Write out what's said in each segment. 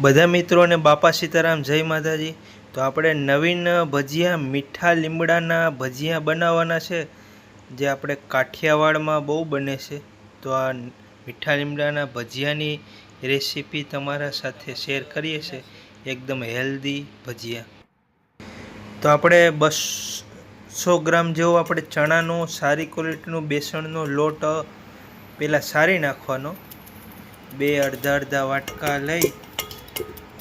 બધા મિત્રોને બાપા સીતારામ, જય માતાજી. તો આપણે નવીન ભજીયા, મીઠા લીમડાના ભજીયા બનાવવાના છે, જે આપણે કાઠિયાવાડમાં બહુ બને છે. તો આ મીઠા લીમડાના ભજીયાની રેસીપી તમારા સાથે શેર કરીએ છીએ. એકદમ હેલ્ધી ભજીયા. તો આપણે બસો ગ્રામ જેવો આપણે ચણાનો, સારી ક્વોલિટીનો બેસણનો લોટ પહેલાં સારી નાખવાનો. બે અડધા અડધા વાટકા લઈ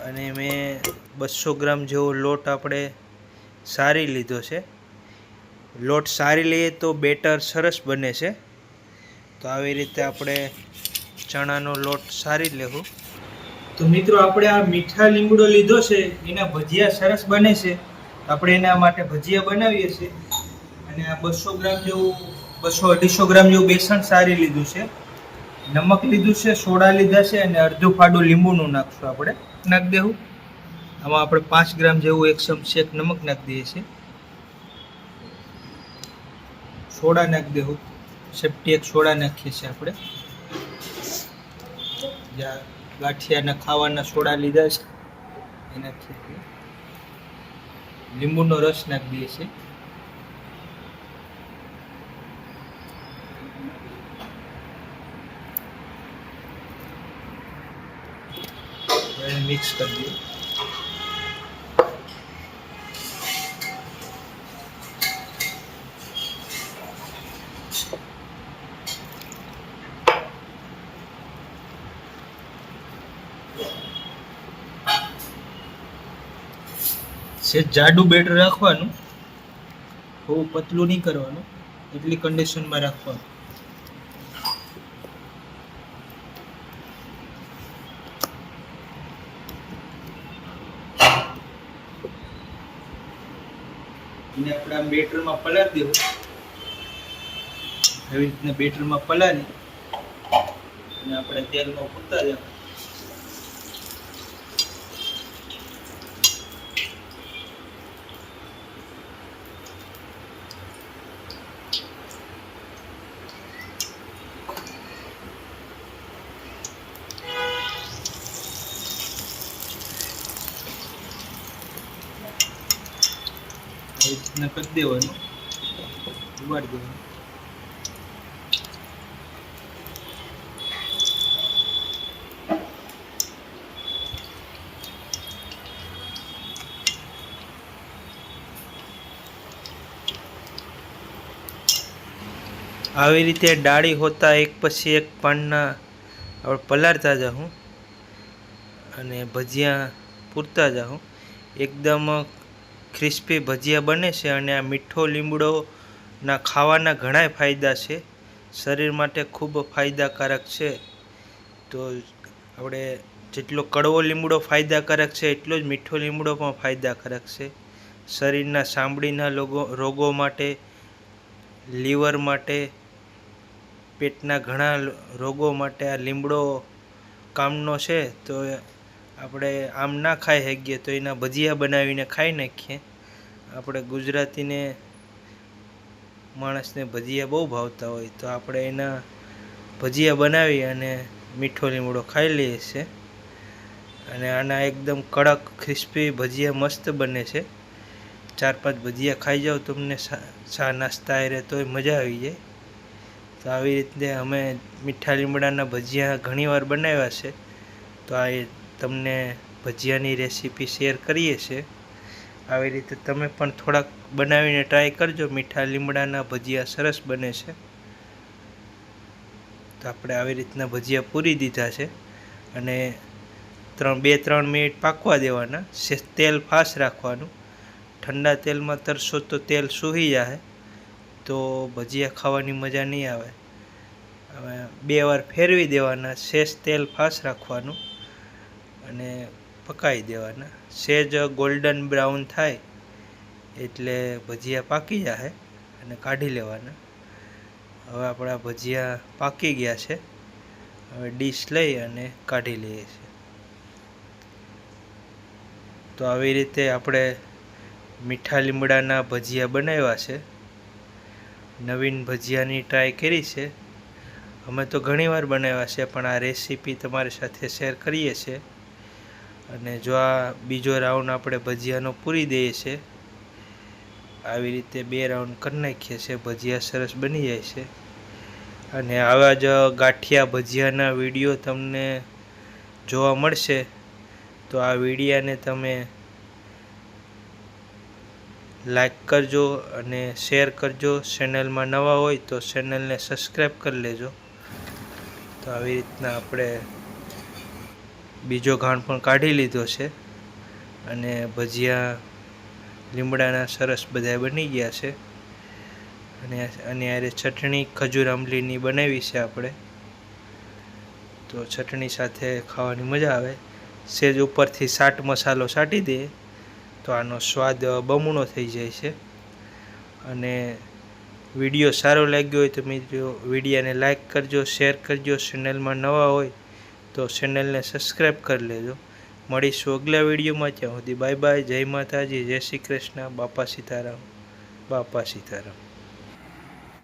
અને મેં બસો ગ્રામ જેવો લોટ આપણે સારી લીધો છે. લોટ સારી લઈએ તો બેટર સરસ બને છે. તો આવી રીતે આપણે ચણાનો લોટ સારી લેવું. તો મિત્રો આપણે આ મીઠા લીમડો લીધો છે, એના ભજીયા સરસ બને છે. આપણે એના માટે ભજીયા બનાવીએ છીએ. અને આ બસો ગ્રામ જેવું બસો અઢીસો ગ્રામ જેવું બેસણ સારી લીધું છે. નમક લીધું છે, સોડા લીધા છે અને અડધું ફાડું લીંબુનું નાખશું આપણે. નાખી દેવું. આમાં આપણે પાંચ ગ્રામ જેવું એક ચમચી નમક નાખી દઈએ છીએ. સોડા નાખી દેવું. સેફ્ટી એક સોડા નાખીએ છીએ આપણે. જ્યાં ગાંઠિયાના ખાવાના સોડા લીધા છે, એ નાખીએ લીંબુનો રસ નાખી દઈએ છીએ. મિક્સ કરી દઈએ. છે જાડું બેટર રાખવાનું બહુ પતલું નહીં કરવાનું એટલી કન્ડિશનમાં રાખવાનું. એને આપણે આમ બેટરમાં પલાળી દેવું. એવી રીતના બેટરમાં પલાળી અને આપણે તેલમાં પૂરતા જવાનું રીતના કરી દેવાનું. ઉબાડી દેવાનું. આવી રીતે ડાળી હોતા એક પછી એક પાનના આપણે પલાળતા જાઉં અને ભજીયા પૂરતા જાઉં એકદમ ક્રિસ્પી ભજીયા બને છે અને આ મીઠો લીમડોના ખાવાના ઘણાય ફાયદા છે. શરીર માટે ખૂબ ફાયદાકારક છે. તો આપણે જેટલો કડવો લીમડો ફાયદાકારક છે, એટલો જ મીઠો લીમડો પણ ફાયદાકારક છે. શરીરના સાંભળીના લોગો, રોગો માટે, લીવર માટે, પેટના ઘણા રોગો માટે આ લીમડો કામનો છે. તો આપણે આમ ના ખાઈ શકીએ તો એના ભજીયા બનાવીને ખાઈ નાખીએ. આપણે ગુજરાતીને માણસને ભજીયા બહુ ભાવતા હોય તો આપણે એના ભજીયા બનાવી અને મીઠો લીમડો ખાઈ લઈએ છીએ અને આના એકદમ કડક ક્રિસ્પી ભજીયા મસ્ત બને છે. ચાર પાંચ ભજીયા ખાઈ જાઓ તમને ચા નાસ્તા એ તોય મજા આવી જાય. તો આવી રીતે અમે મીઠા લીમડાના ભજીયા ઘણીવાર બનાવ્યા છે. તો આ એ તમને ભજીયાની રેસીપી શેર કરીએ છીએ. આવી રીતે તમે પણ થોડાક બનાવીને ટ્રાય કરજો. મીઠા લીમડાના ભજીયા સરસ બને છે. તો આપણે આવી રીતના ભજીયા પૂરી દીધા છે. અને ત્રણ, બે, ત્રણ મિનિટ પાકવા દેવાના. તેલ ફાસ રાખવાનું. ઠંડા તેલમાં તરશો તો તેલ સૂહી જાય તો ભજીયા ખાવાની મજા નહીં આવે. હવે બે વાર ફેરવી દેવાના. શેષ તેલ ફાસ રાખવાનું. અને પકાવી દેવાના. સેજ ગોલ્ડન બ્રાઉન થાય એટલે ભજીયા પાકી જશે અને કાઢી લેવાના. હવે આપણા ભજીયા પાકી ગયા છે. હવે ડીશ લઈ અને કાઢી લઈએ છીએ. તો આવી રીતે આપણે મીઠા લીમડાના ભજીયા બનાવ્યા છે. નવીન ભજીયાની ટ્રાય કરી છે. અમે તો ઘણીવાર બનાવ્યા છે, પણ આ રેસીપી તમારી સાથે શેર કરીએ છીએ. અને જો આ બીજો રાઉન્ડ આપણે ભજીયાનો પૂરી દઈએ છે, આવી રીતે બે રાઉન્ડ કરી નાખીએ છીએ ભજીયા સરસ બની જાય છે. અને આવા જ ગાંઠિયા ભજીયાના વીડિયો તમને જોવા મળશે, તો આ વિડીયાને તમે લાઈક કરજો અને શેર કરજો. ચેનલમાં નવા હોય તો ચેનલને સબસ્ક્રાઈબ કરી લેજો. તો આવી રીતના આપણે બીજો ઘાણ પણ કાઢી લીધો છે. અને ભજીયા લીમડાના સરસ બધા બની ગયા છે. અને અને યારે ચટણી ખજૂર આંબલીની બનાવી છે આપણે. તો ચટણી સાથે ખાવાની મજા આવે. સેજ ઉપરથી સાટ મસાલો છાંટી દઈએ તો આનો સ્વાદ બમણો થઈ જાય છે. અને વીડિયો સારો લાગ્યો હોય તો મિત્રો વિડીયાને લાઈક કરજો, શેર કરજો, ચેનલમાં નવા હોય તો ચેનલને સબસ્ક્રાઈબ કરી લેજો. મળીશું અગલા વિડીયોમાં ત્યાં સુધી બાય બાય જય માતાજી. જય શ્રી કૃષ્ણ. બાપા સીતારામ. બાપા સીતારામ.